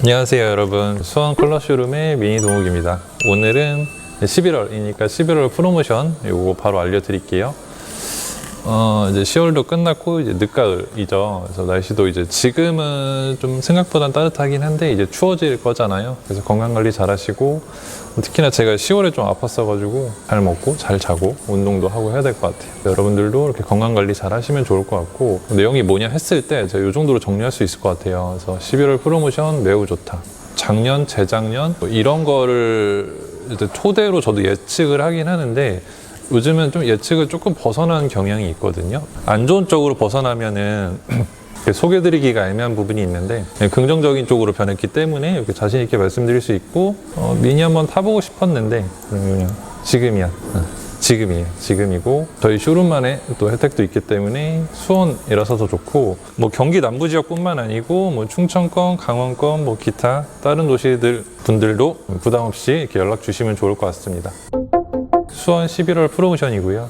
안녕하세요 여러분. 수원 컬러 쇼룸의 미니 동욱입니다. 오늘은 11월이니까 11월 프로모션 요거 바로 알려드릴게요 어 이제 10월도 끝났고 이제 늦가을이죠. 그래서 날씨도 이제 지금은 좀 생각보단 따뜻하긴 한데 이제 추워질 거잖아요. 그래서 건강 관리 잘 하시고 특히나 제가 10월에 좀 아팠어가지고 잘 먹고 잘 자고 운동도 하고 해야 될 것 같아요. 여러분들도 이렇게 건강 관리 잘 하시면 좋을 것 같고 내용이 뭐냐 했을 때 제가 이 정도로 정리할 수 있을 것 같아요. 그래서 11월 프로모션 매우 좋다. 작년, 재작년 뭐 이런 거를 이제 토대로 저도 예측을 하긴 하는데 요즘은 좀 예측을 조금 벗어난 경향이 있거든요. 안 좋은 쪽으로 벗어나면은 소개드리기가 애매한 부분이 있는데 그냥 긍정적인 쪽으로 변했기 때문에 이렇게 자신 있게 말씀드릴 수 있고 어, 미니 한번 타보고 싶었는데 그냥 지금이야. 어, 지금이에요. 지금이고 저희 쇼룸만의 또 혜택도 있기 때문에 수원이라서 더 좋고 뭐 경기 남부 지역뿐만 아니고 뭐 충청권, 강원권, 뭐 기타 다른 도시들 분들도 부담 없이 이렇게 연락 주시면 좋을 것 같습니다. 수원 11월 프로모션이고요.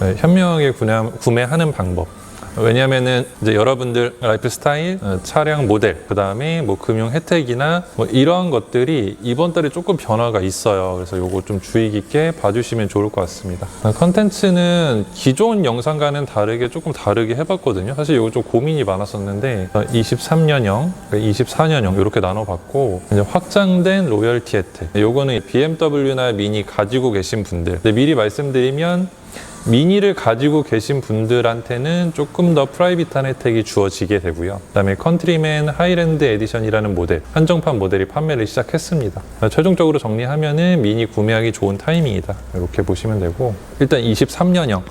네, 현명하게 구매, 구매하는 방법. 왜냐면은 이제 여러분들 라이프 스타일, 어, 차량 모델, 그 다음에 뭐 금융 혜택이나 뭐 이러한 것들이 이번 달에 조금 변화가 있어요. 그래서 요거 좀 주의 깊게 봐주시면 좋을 것 같습니다. 어, 컨텐츠는 기존 영상과는 다르게 조금 다르게 해봤거든요. 사실 요거 좀 고민이 많았었는데 어, 23년형, 24년형 이렇게 나눠봤고 이제 확장된 로열티 혜택. 요거는 BMW나 미니 가지고 계신 분들. 미리 말씀드리면 미니를 가지고 계신 분들한테는 조금 더 프라이빗한 혜택이 주어지게 되고요. 그다음에 컨트리맨 하이랜드 에디션이라는 모델, 한정판 모델이 판매를 시작했습니다. 최종적으로 정리하면은 미니 구매하기 좋은 타이밍이다. 이렇게 보시면 되고 일단 23년형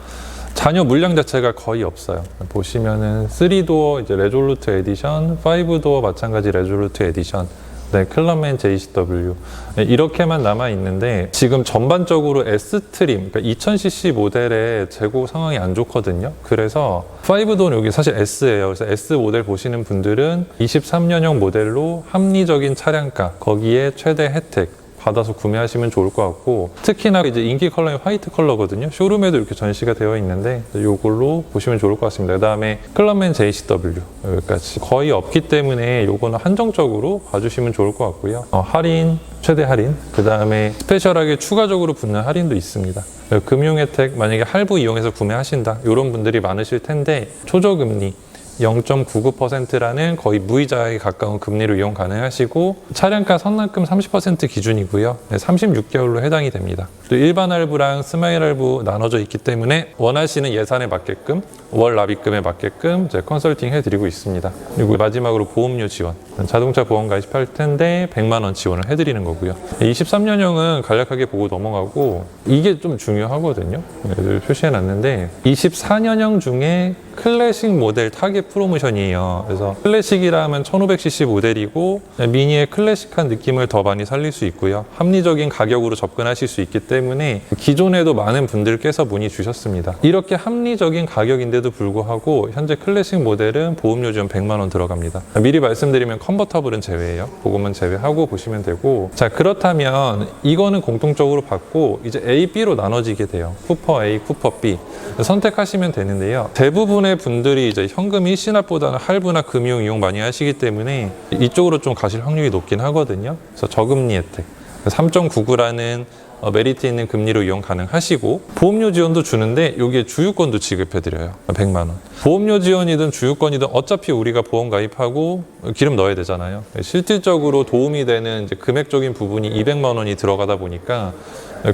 잔여 물량 자체가 거의 없어요. 보시면은 3도어 이제 레졸루트 에디션, 5도어 마찬가지 레졸루트 에디션, 네, 클럽맨 JCW 네, 이렇게만 남아 있는데 지금 전반적으로 S 트림, 그러니까 2000cc 모델의 재고 상황이 안 좋거든요. 그래서 5도는 여기 사실 S예요. 그래서 S 모델 보시는 분들은 23년형 모델로 합리적인 차량가, 거기에 최대 혜택 받아서 구매하시면 좋을 것 같고 특히나 이제 인기 컬러인 화이트 컬러거든요. 쇼룸에도 이렇게 전시가 되어 있는데 이걸로 보시면 좋을 것 같습니다. 그 다음에 클럽맨 JCW 여기까지. 거의 없기 때문에 이거는 한정적으로 봐주시면 좋을 것 같고요. 어, 할인 최대 할인. 그 다음에 스페셜하게 추가적으로 붙는 할인도 있습니다. 금융 혜택 만약에 할부 이용해서 구매하신다. 이런 분들이 많으실 텐데 초저금리 0.99%라는 거의 무이자에 가까운 금리로 이용 가능하시고 차량가 선납금 30% 기준이고요. 36개월로 해당이 됩니다. 또 일반 할부랑 스마일 할부 나눠져 있기 때문에 원하시는 예산에 맞게끔 월 납입금에 맞게끔 이제 컨설팅 해드리고 있습니다. 그리고 마지막으로 보험료 지원. 자동차 보험 가입할 텐데 100만 원 지원을 해드리는 거고요. 23년형은 간략하게 보고 넘어가고 이게 좀 중요하거든요. 늘 표시해놨는데 24년형 중에 클래식 모델 타겟 프로모션이에요. 그래서 클래식이라 하면 1500cc 모델이고 미니의 클래식한 느낌을 더 많이 살릴 수 있고요. 합리적인 가격으로 접근하실 수 있기 때문에 기존에도 많은 분들께서 문의 주셨습니다. 이렇게 합리적인 가격인데도 불구하고 현재 클래식 모델은 보험료 지원 100만 원 들어갑니다. 미리 말씀드리면 컨버터블은 제외예요. 그것만 제외하고 보시면 되고 자 그렇다면 이거는 공통적으로 받고 이제 A, B로 나눠지게 돼요. 쿠퍼 A, 쿠퍼 B 선택하시면 되는데요. 대부분의 분들이 이제 현금 일시납보다는 할부나 금융 이용 많이 하시기 때문에 이쪽으로 좀 가실 확률이 높긴 하거든요. 그래서 저금리 혜택. 3.99라는 어, 메리트 있는 금리로 이용 가능하시고 보험료 지원도 주는데 여기에 주유권도 지급해 드려요. 100만 원. 보험료 지원이든 주유권이든 어차피 우리가 보험 가입하고 기름 넣어야 되잖아요. 실질적으로 도움이 되는 금액적인 부분이 200만 원이 들어가다 보니까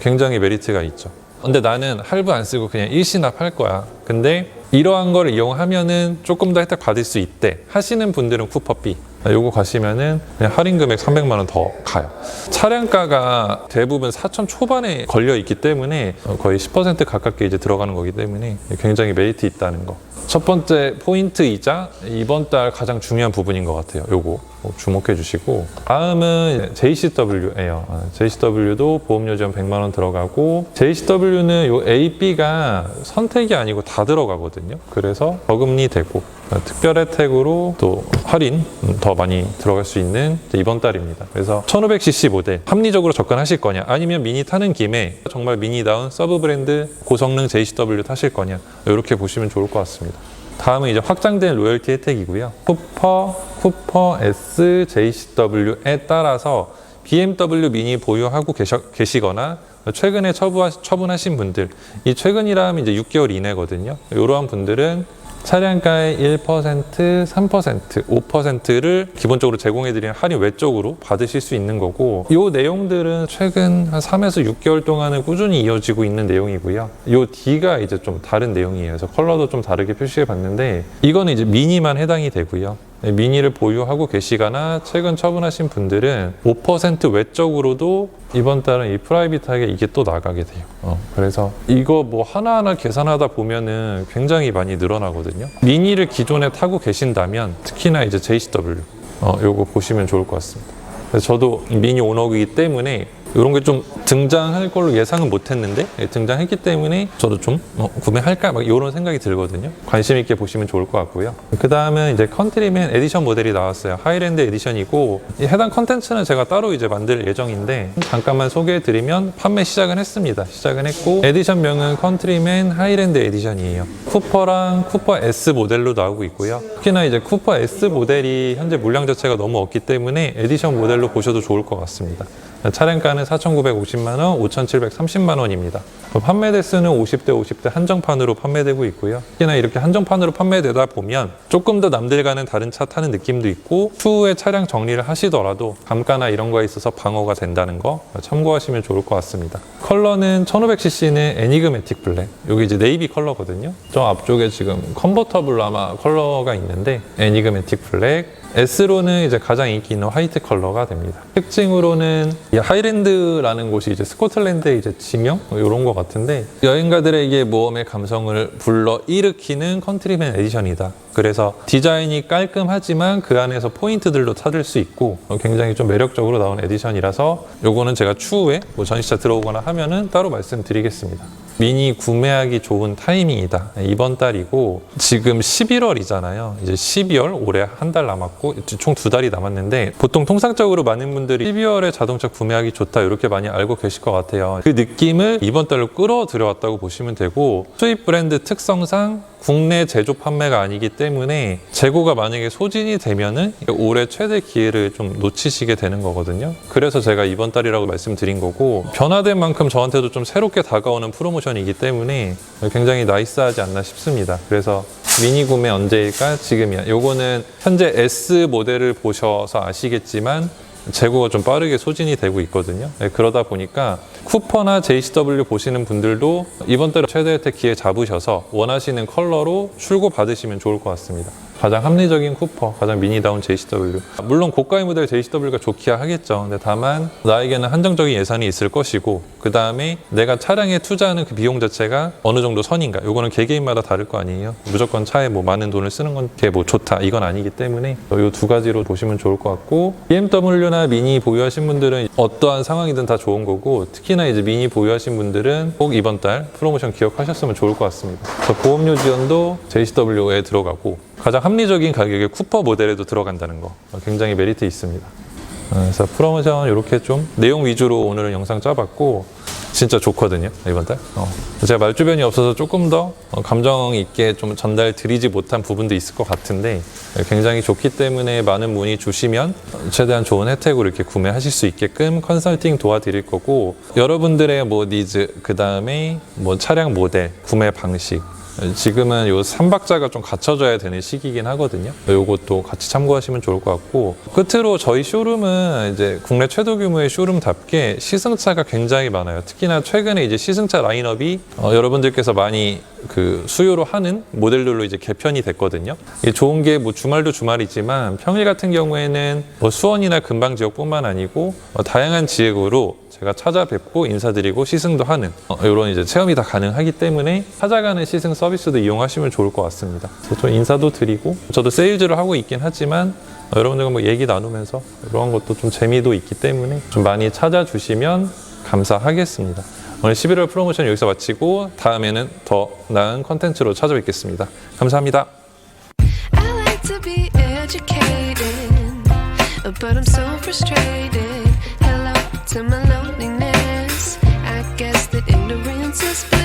굉장히 메리트가 있죠 근데 나는 할부 안 쓰고 그냥 일시납 할 거야 근데 이러한 걸 이용하면은 조금 더 혜택 받을 수 있대 하시는 분들은 쿠퍼비 요거 가시면은 그냥 할인 금액 300만 원 더 가요. 차량가가 대부분 4천 초반에 걸려 있기 때문에 거의 10% 가깝게 이제 들어가는 거기 때문에 굉장히 메리트 있다는 거. 첫 번째 포인트이자 이번 달 가장 중요한 부분인 것 같아요. 요거 꼭 주목해 주시고 다음은 JCW예요. JCW도 보험료 지원 100만 원 들어가고 JCW는 요 A, B가 선택이 아니고 다 들어가거든요. 그래서 저금리 되고 특별 혜택으로 또 할인 더 많이 들어갈 수 있는 이번 달입니다. 그래서 1500cc 모델 합리적으로 접근하실 거냐 아니면 미니 타는 김에 정말 미니다운 서브 브랜드 고성능 JCW 타실 거냐 이렇게 보시면 좋을 것 같습니다. 다음은 이제 확장된 로열티 혜택이고요. 쿠퍼, 쿠퍼 S, JCW에 따라서 BMW 미니 보유하고 계셔, 계시거나 최근에 처부, 처분하 신 분들, 이 최근이라면 이제 6개월 이내거든요. 이러한 분들은 차량가의 1%, 3%, 5%를 기본적으로 제공해드리는 할인 외적으로 받으실 수 있는 거고 이 내용들은 최근 한 3에서 6개월 동안은 꾸준히 이어지고 있는 내용이고요. 이 D가 이제 좀 다른 내용이에요. 그래서 컬러도 좀 다르게 표시해 봤는데 이거는 이제 미니만 해당이 되고요. 네, 미니를 보유하고 계시거나 최근 처분하신 분들은 5% 외적으로도 이번 달은 이 프라이빗하게 이게 또 나가게 돼요. 어, 그래서 이거 뭐 하나하나 계산하다 보면은 굉장히 많이 늘어나거든요. 미니를 기존에 타고 계신다면 특히나 이제 JCW 어, 요거 보시면 좋을 것 같습니다. 저도 미니 오너이기 때문에 이런 게 좀 등장할 걸로 예상은 못했는데 예, 등장했기 때문에 저도 좀 어, 구매할까 막 이런 생각이 들거든요. 관심 있게 보시면 좋을 것 같고요. 그 다음은 이제 컨트리맨 에디션 모델이 나왔어요. 하이랜드 에디션이고 이 해당 컨텐츠는 제가 따로 이제 만들 예정인데 잠깐만 소개해드리면 판매 시작은 했습니다. 시작은 했고 에디션명은 컨트리맨 하이랜드 에디션이에요. 쿠퍼랑 쿠퍼 S 모델로 나오고 있고요. 특히나 이제 쿠퍼 S 모델이 현재 물량 자체가 너무 없기 때문에 에디션 모델로 보셔도 좋을 것 같습니다. 차량가는 4,950만 원, 5,730만 원입니다. 판매 대수는 50대 50대 한정판으로 판매되고 있고요. 특히나 이렇게 한정판으로 판매되다 보면 조금 더 남들과는 다른 차 타는 느낌도 있고 추후에 차량 정리를 하시더라도 감가나 이런 거에 있어서 방어가 된다는 거 참고하시면 좋을 것 같습니다. 컬러는 1500cc는 애니그매틱 블랙. 여기 이제 네이비 컬러거든요. 저 앞쪽에 지금 컨버터블 아마 컬러가 있는데 애니그매틱 블랙, S로는 이제 가장 인기 있는 화이트 컬러가 됩니다. 특징으로는 이 하이랜드라는 곳이 이제 스코틀랜드의 이제 지명 이런 것 같은데 여행가들에게 모험의 감성을 불러 일으키는 컨트리맨 에디션이다. 그래서 디자인이 깔끔하지만 그 안에서 포인트들도 찾을 수 있고 굉장히 좀 매력적으로 나온 에디션이라서 요거는 제가 추후에 뭐 전시차 들어오거나 하면은 따로 말씀드리겠습니다. 미니 구매하기 좋은 타이밍이다. 이번 달이고 지금 11월이잖아요. 이제 12월 올해 한 달 남았고 총 두 달이 남았는데 보통 통상적으로 많은 분들이 12월에 자동차 구매하기 좋다 이렇게 많이 알고 계실 것 같아요. 그 느낌을 이번 달로 끌어들여 왔다고 보시면 되고 수입 브랜드 특성상 국내 제조 판매가 아니기 때문에 재고가 만약에 소진이 되면은 올해 최대 기회를 좀 놓치시게 되는 거거든요. 그래서 제가 이번 달이라고 말씀드린 거고 변화된 만큼 저한테도 좀 새롭게 다가오는 프로모션이기 때문에 굉장히 나이스하지 않나 싶습니다. 그래서 미니 구매 언제일까? 지금이야. 요거는 현재 S 모델을 보셔서 아시겠지만 재고가 좀 빠르게 소진이 되고 있거든요. 네, 그러다 보니까 쿠퍼나 JCW 보시는 분들도 이번 달에 최대 혜택 기회 잡으셔서 원하시는 컬러로 출고 받으시면 좋을 것 같습니다. 가장 합리적인 쿠퍼, 가장 미니다운 JCW. 물론 고가의 모델 JCW가 좋기야 하겠죠. 근데 다만 나에게는 한정적인 예산이 있을 것이고 그 다음에 내가 차량에 투자하는 그 비용 자체가 어느 정도 선인가. 요거는 개개인마다 다를 거 아니에요. 무조건 차에 뭐 많은 돈을 쓰는 건 게 뭐 좋다 이건 아니기 때문에 요 두 가지로 보시면 좋을 것 같고 BMW나 미니 보유하신 분들은 어떠한 상황이든 다 좋은 거고 특히나 이제 미니 보유하신 분들은 꼭 이번 달 프로모션 기억하셨으면 좋을 것 같습니다. 그래서 보험료 지원도 JCW에 들어가고 가장 합리적인 가격에 쿠퍼 모델에도 들어간다는 거 굉장히 메리트 있습니다. 어, 그래서 프로모션 이렇게 좀 내용 위주로 오늘은 영상 짜봤고 진짜 좋거든요 이번 달. 어. 제가 말 주변이 없어서 조금 더 어, 감정 있게 좀 전달 드리지 못한 부분도 있을 것 같은데 굉장히 좋기 때문에 많은 문의 주시면 최대한 좋은 혜택으로 이렇게 구매하실 수 있게끔 컨설팅 도와드릴 거고 여러분들의 뭐 니즈 그 다음에 뭐 차량 모델 구매 방식 지금은 요 3박자가 좀 갖춰져야 되는 시기이긴 하거든요. 요것도 같이 참고하시면 좋을 것 같고 끝으로 저희 쇼룸은 이제 국내 최대 규모의 쇼룸답게 시승차가 굉장히 많아요. 특히나 최근에 이제 시승차 라인업이 어, 여러분들께서 많이 그 수요로 하는 모델들로 이제 개편이 됐거든요. 좋은 게 뭐 주말도 주말이지만 평일 같은 경우에는 뭐 수원이나 근방 지역뿐만 아니고 어, 다양한 지역으로 제가 찾아뵙고 인사드리고 시승도 하는 어, 이런 이제 체험이 다 가능하기 때문에 찾아가는 시승 서비스도 이용하시면 좋을 것 같습니다. 좀 인사도 드리고 저도 세일즈를 하고 있긴 하지만 어, 여러분들과 뭐 얘기 나누면서 이런 것도 좀 재미도 있기 때문에 좀 많이 찾아주시면 감사하겠습니다. 오늘 11월 프로모션 여기서 마치고 다음에는 더 나은 컨텐츠로 찾아뵙겠습니다. 감사합니다. But I'm so frustrated. Hello to my loneliness. princess.